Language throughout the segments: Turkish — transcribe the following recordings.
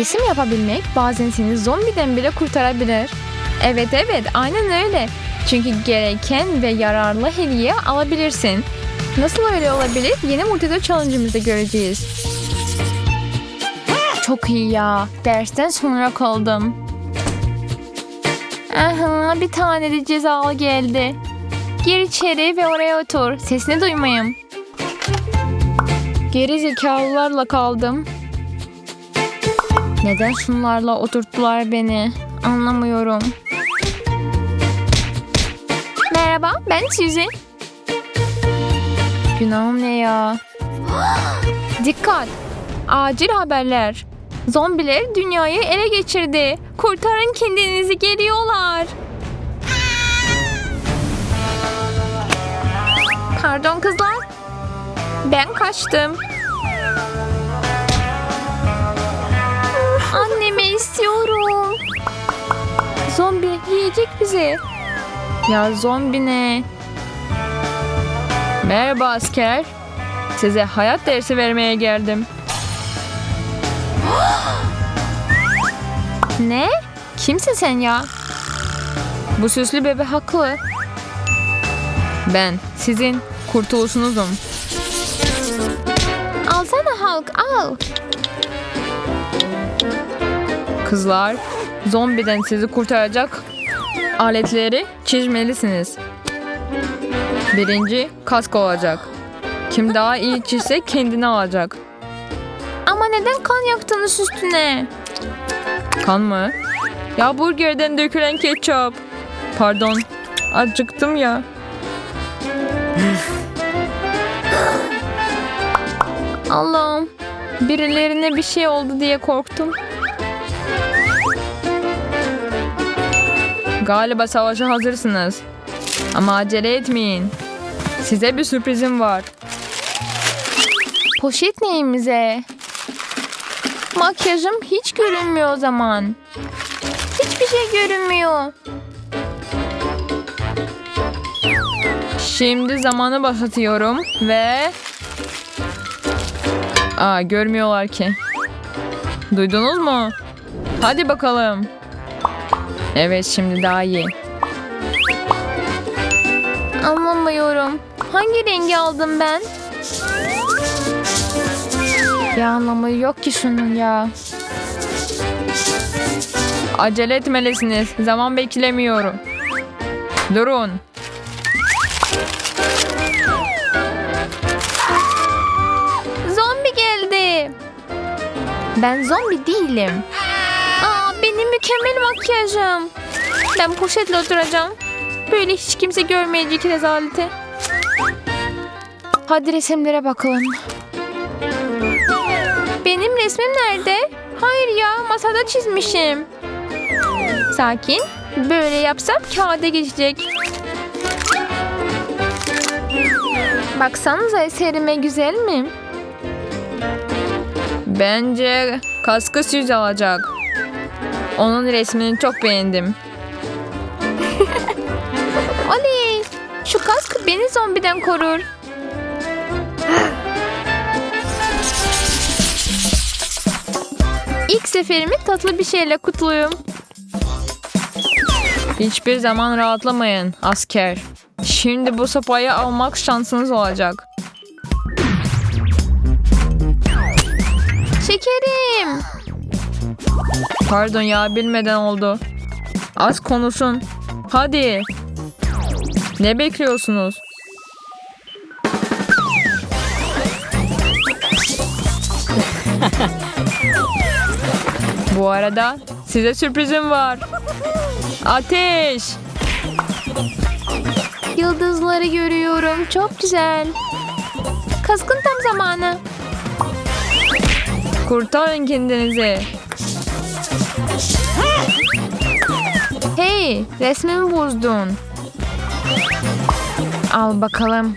Resim yapabilmek bazen seni zombiden bile kurtarabilir. Evet evet aynen öyle. Çünkü gereken ve yararlı hediye alabilirsin. Nasıl öyle olabilir? Yeni multidor challenge'ımızda göreceğiz. Çok iyi ya. Dersten sonra kaldım. Aha, bir tane de cezalı geldi. Gir içeri ve oraya otur. Sesini duymayayım. Geri zekalılarla kaldım. Neden şunlarla oturttular beni? Anlamıyorum. Merhaba, ben Suzy. Günahım ne ya? Dikkat! Acil haberler. Zombiler dünyayı ele geçirdi. Kurtarın kendinizi geliyorlar. Pardon kızlar. Ben kaçtım. Zombi yiyecek bizi. Ya zombi ne? Merhaba asker. Size hayat dersi vermeye geldim. ne? Kimsin sen ya? Bu süslü bebe haklı. Ben sizin kurtuluşunuzum. Alsana Hulk al. Kızlar, zombiden sizi kurtaracak aletleri çizmelisiniz. Birinci kask olacak. Kim daha iyi çizse kendini alacak. Ama neden kan yaktınız üstüne? Kan mı? Ya burgerden dökülen ketçap. Pardon. Acıktım ya. Allah'ım. Birilerine bir şey oldu diye korktum. Galiba savaşa hazırsınız. Ama acele etmeyin. Size bir sürprizim var. Poşet neyimize? Makyajım hiç görünmüyor o zaman. Hiçbir şey görünmüyor. Şimdi zamanı başlatıyorum ve... Aa görmüyorlar ki. Duydunuz mu? Hadi bakalım. Evet şimdi daha iyi. Anlamıyorum. Hangi rengi aldım ben? Bir anlamı yok ki şunun ya. Acele etmelisiniz. Zaman beklemiyorum. Durun. Zombi geldi. Ben zombi değilim. Benim mükemmel makyajım. Ben poşetle oturacağım. Böyle hiç kimse görmeyecek rezaleti. Hadi resimlere bakalım. Benim resmim nerede? Hayır ya masada çizmişim. Sakin. Böyle yapsam kağıda geçecek. Baksanıza eserime güzel mi? Bence kaskı süz alacak. Onun resmini çok beğendim. Oley! Şu kask beni zombiden korur. İlk seferimi tatlı bir şeyle kutluyum. Hiçbir zaman rahatlamayın asker. Şimdi bu sopayı almak şansınız olacak. Şekerim. Pardon ya bilmeden oldu. Az konuşun. Hadi. Ne bekliyorsunuz? Bu arada size sürprizim var. Ateş. Yıldızları görüyorum. Çok güzel. Kaskın tam zamanı. Kurtarın kendinizi. Hey, resmimi bozdun. Al bakalım.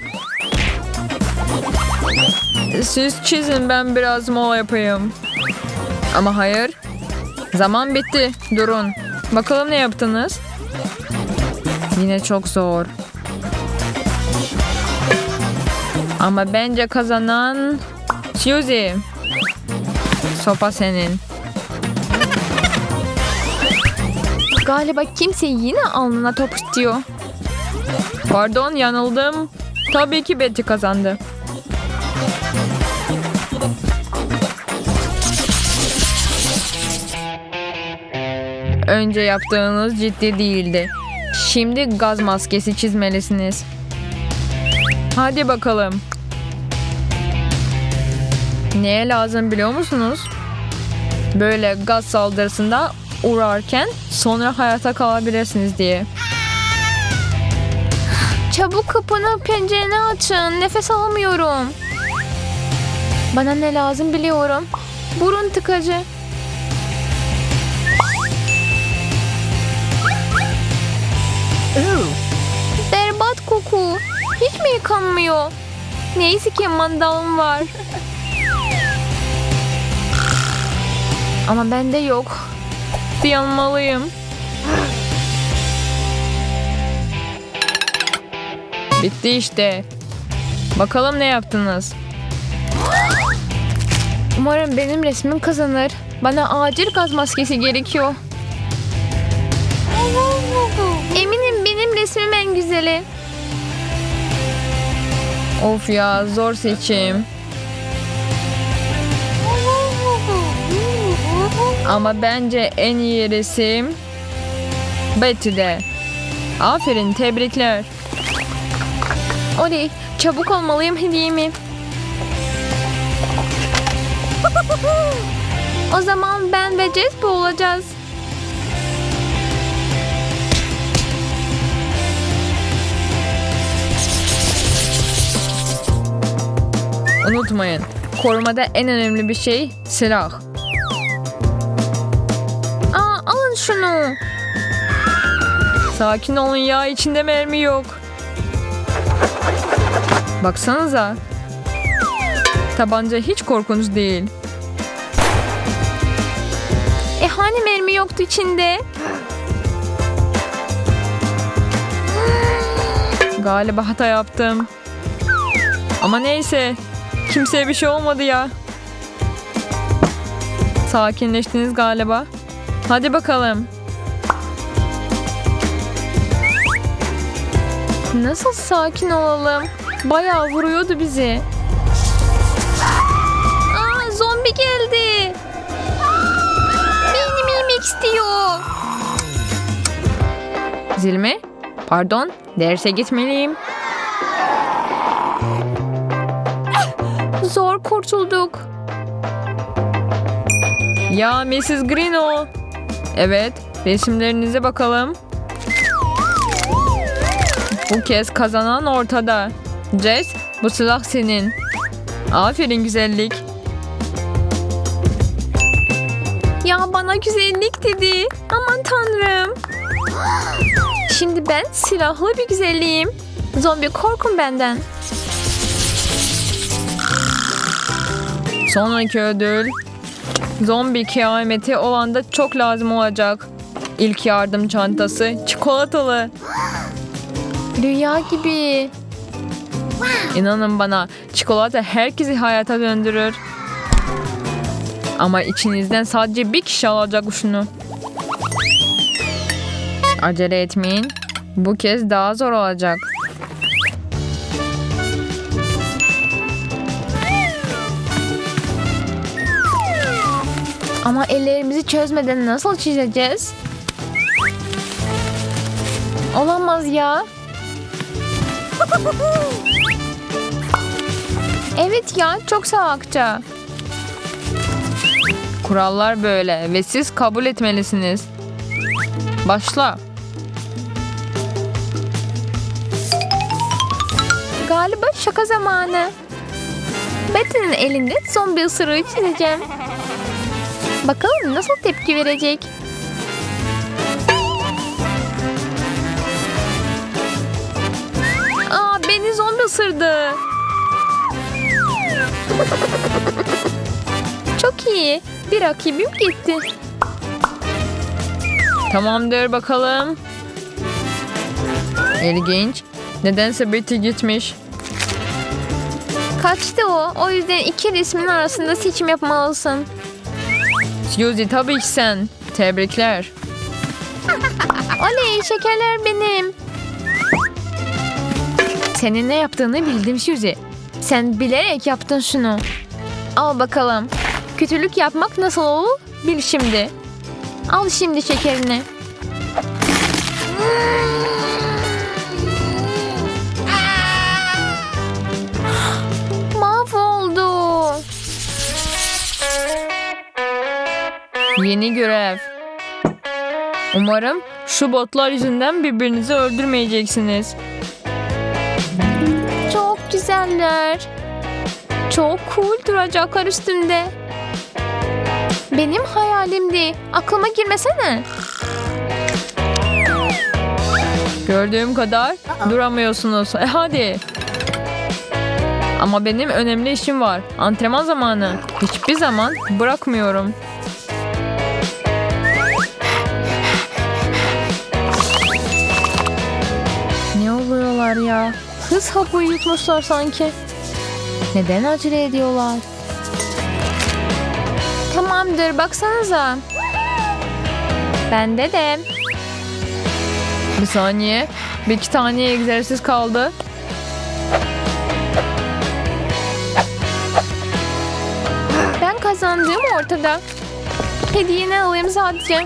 Siz çizin ben biraz mola yapayım. Ama hayır. Zaman bitti. Durun. Bakalım ne yaptınız? Yine çok zor. Ama bence kazanan Suzy. Sopa senin. Galiba kimse yine alnına top istiyor. Pardon yanıldım. Tabii ki Betty kazandı. Önce yaptığınız ciddi değildi. Şimdi gaz maskesi çizmelisiniz. Hadi bakalım. Neye lazım biliyor musunuz? Böyle gaz saldırısında uğrarken sonra hayata kalabilirsiniz diye. Çabuk kapını pencereni açın. Nefes alamıyorum. Bana ne lazım biliyorum. Burun tıkacı. Berbat koku. Hiç mi yıkanmıyor? Neyse ki mandalım var. Ama bende yok. Yanmalıyım. Bitti işte. Bakalım ne yaptınız? Umarım benim resmim kazanır. Bana acil gaz maskesi gerekiyor. Eminim benim resmim en güzeli. Of ya zor seçim. Ama bence en iyi resim Betty'de. Aferin tebrikler. Oley çabuk olmalıyım hediyemi. o zaman ben ve bu olacağız. Unutmayın, korumada en önemli bir şey silah. Şunu. Sakin olun ya, içinde mermi yok. Baksanıza. Tabanca hiç korkunç değil. E hani mermi yoktu içinde? Galiba hata yaptım. Ama neyse. Kimseye bir şey olmadı ya. Sakinleştiniz galiba. Hadi bakalım. Nasıl sakin olalım? Bayağı vuruyordu bizi. Aa, zombi geldi. Benim yemek istiyor. Zil mi? Pardon, derse gitmeliyim. Zor kurtulduk. Ya Mrs. Greeno. Evet, resimlerinize bakalım. Bu kez kazanan ortada. Jess, bu silah senin. Aferin güzellik. Ya bana güzellik dedi. Aman tanrım. Şimdi ben silahlı bir güzelliğim. Zombi korkun benden. Sonraki ödül. Zombi kıyameti olanda çok lazım olacak. İlk yardım çantası çikolatalı. Rüya gibi. İnanın bana çikolata herkesi hayata döndürür. Ama içinizden sadece bir kişi alacak şunu. Acele etmeyin. Bu kez daha zor olacak. Ama ellerimizi çözmeden nasıl çizeceğiz? Olamaz ya. Evet ya çok salakça. Kurallar böyle ve siz kabul etmelisiniz. Başla. Galiba şaka zamanı. Betty'nin elinde zombi ısırığı çizeceğim. Bakalım nasıl tepki verecek. Aa, beni zombi ısırdı. Çok iyi. Bir rakibim gitti. Tamamdır bakalım. İlginç. Nedense Betty gitmiş. Kaçtı o. O yüzden iki resmin arasında seçim yapmalısın. Suzy tabii ki sen. Tebrikler. Oley şekerler benim. Senin ne yaptığını bildim Suzy. Sen bilerek yaptın şunu. Al bakalım. Kötülük yapmak nasıl olur? Bil şimdi. Al şimdi şekerini. Yeni görev. Umarım şu botlar yüzünden birbirinizi öldürmeyeceksiniz. Çok güzeller. Çok cool duracaklar üstümde. Benim hayalimdi. Aklıma girmesene. Gördüğüm kadar duramıyorsunuz. E hadi. Ama benim önemli işim var. Antrenman zamanı. Hiçbir zaman bırakmıyorum. Oluyorlar ya? Hız hapı yutmuşlar sanki. Neden acele ediyorlar? Tamamdır baksanıza. Bende de. Bir saniye. Bir iki tane egzersiz kaldı. Ben kazandığım ortada. Hediyeni alayım sadece.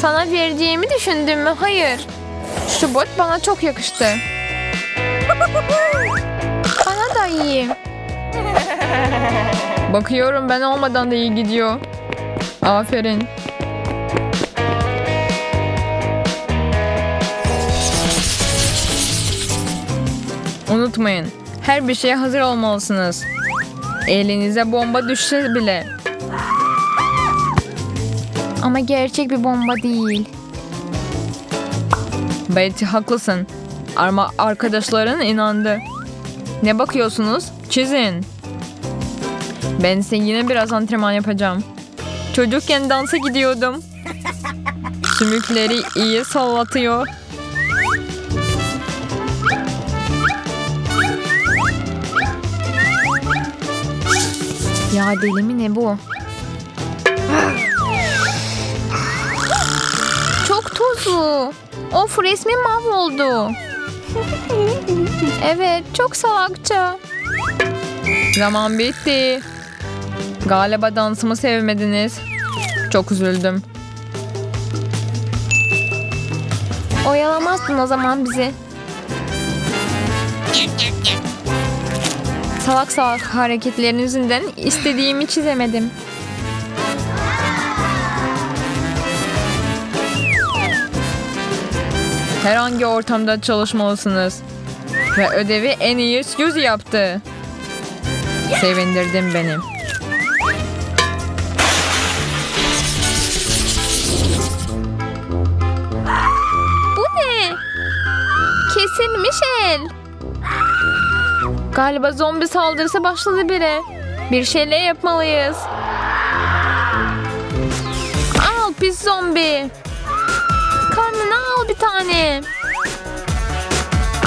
Sana vereceğimi düşündün mü? Hayır. Şu bot bana çok yakıştı. Bana da iyi. Bakıyorum ben olmadan da iyi gidiyor. Aferin. Unutmayın. Her bir şeye hazır olmalısınız. Elinize bomba düşse bile. Ama gerçek bir bomba değil. Betty haklısın. Ama arkadaşların inandı. Ne bakıyorsunuz? Çizin. Ben ise yine biraz antrenman yapacağım. Çocukken dansa gidiyordum. Sümükleri iyi sallatıyor. Ya deli mi ne bu? Çok tuzlu. Of resmim mahvoldu. Evet çok salakça. Zaman bitti. Galiba dansımı sevmediniz. Çok üzüldüm. Oyalamazdın o zaman bizi. Salak salak hareketlerin yüzünden istediğimi çizemedim. Herhangi ortamda çalışmalısınız. Ve ödevi en iyi Suzy yaptı. Sevindirdin beni. Bu ne? Kesilmiş el. Galiba zombi saldırısı başladı bile. Bir şeyler yapmalıyız. Al pis zombi. Karnına al bir tane.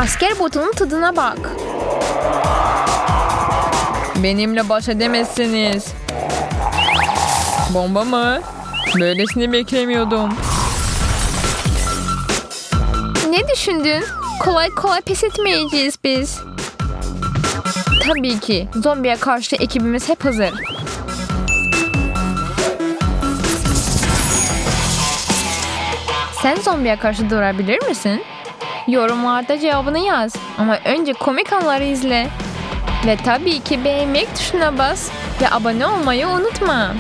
Asker botunun tadına bak. Benimle baş edemezsiniz. Bomba mı? Böylesini beklemiyordum. Ne düşündün? Kolay kolay pes etmeyeceğiz biz. Tabii ki. Zombiye karşı ekibimiz hep hazır. Sen zombiye karşı durabilir misin? Yorumlarda cevabını yaz. Ama önce komik anları izle. Ve tabii ki beğenmek tuşuna bas ve abone olmayı unutma.